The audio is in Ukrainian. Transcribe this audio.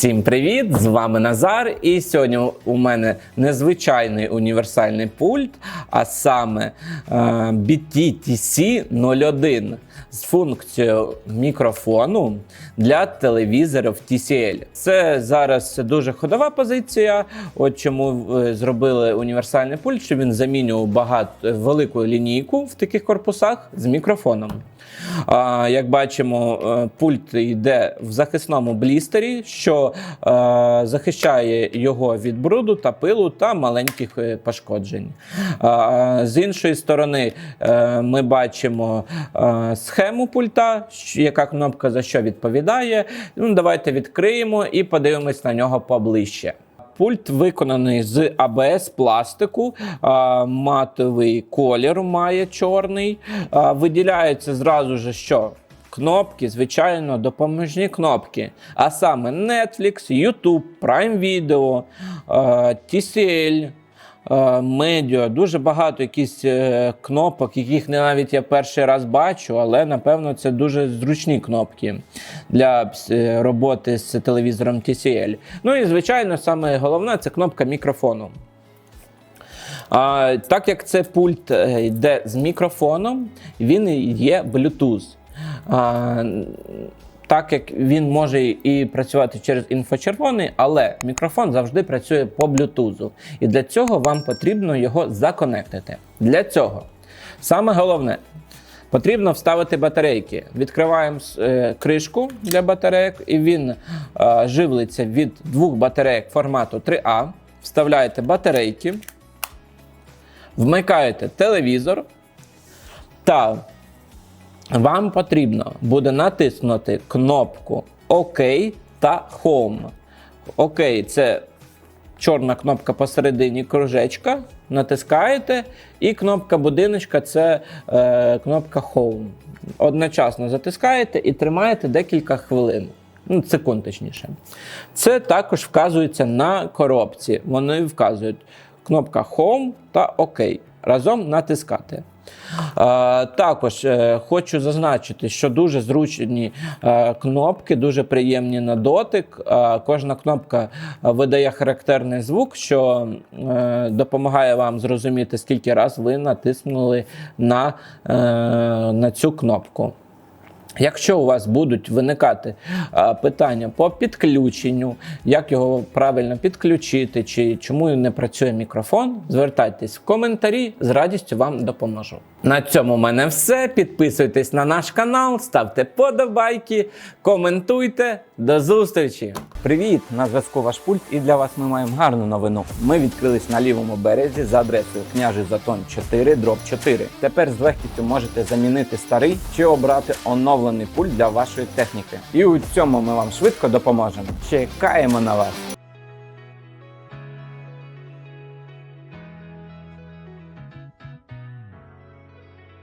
Всім привіт! З вами Назар. І сьогодні у мене незвичайний універсальний пульт, а саме е, BTTC 01 з функцією мікрофону для телевізорів TCL. Це зараз дуже ходова позиція. От чому е, зробили універсальний пульт, що він замінював багато велику лінійку в таких корпусах з мікрофоном. Як бачимо, е, пульт йде в захисному блістері, що е, захищає його від бруду та пилу та маленьких е, пошкоджень. А, З іншої сторони, е, ми бачимо е, схему пульта, яка кнопка за що відповідає. Ну, давайте відкриємо і подивимось на нього поближче. Пульт виконаний з АБС пластику, матовий колір має чорний. Виділяється зразу же, що кнопки, звичайно, допоможні кнопки. А саме Netflix, YouTube, Prime Video, TCL. е, Медіа, дуже багато якісь е, кнопок, яких не навіть я перший раз бачу, але напевно це дуже зручні кнопки для е, роботи з телевізором TCL. Ну і звичайно, саме головне це кнопка мікрофону. А, так як це пульт йде з мікрофоном, він є Bluetooth. Так як він може і працювати через інфочервоний, але мікрофон завжди працює по Bluetooth. І для цього вам потрібно його законектити. Для цього саме головне. Потрібно вставити батарейки. Відкриваємо е, кришку для батарейок, і він е, живлиться від двох батарейок формату 3А. Вставляєте батарейки, вмикаєте телевізор, та вам потрібно буде натиснути кнопку ОК та Home. ОК це чорна кнопка посередині кружечка. Натискаєте, і кнопка будиночка це е, кнопка Home. Одночасно затискаєте і тримаєте декілька хвилин. Ну, секунд точніше. Це також вказується на коробці. Вони вказують кнопка Home та ОК. Разом натискати. Також е, хочу зазначити, що дуже зручні е, кнопки, дуже приємні на дотик. Кожна кнопка е, видає характерний звук, що допомагає вам зрозуміти, скільки раз ви натиснули на, на цю кнопку. Якщо у вас будуть виникати питання по підключенню, як його правильно підключити, чи чому не працює мікрофон, звертайтесь в коментарі, з радістю вам допоможу. На цьому в мене все. Підписуйтесь на наш канал, ставте подобайки, коментуйте. До зустрічі! Привіт! На зв'язку ваш пульт, і для вас ми маємо гарну новину. Ми відкрились на лівому березі за адресою княжий Затон 4, дроб 4. Тепер з легкістю можете замінити старий чи обрати оновлений пульт для вашої техніки. І у цьому ми вам швидко допоможемо. Чекаємо на вас!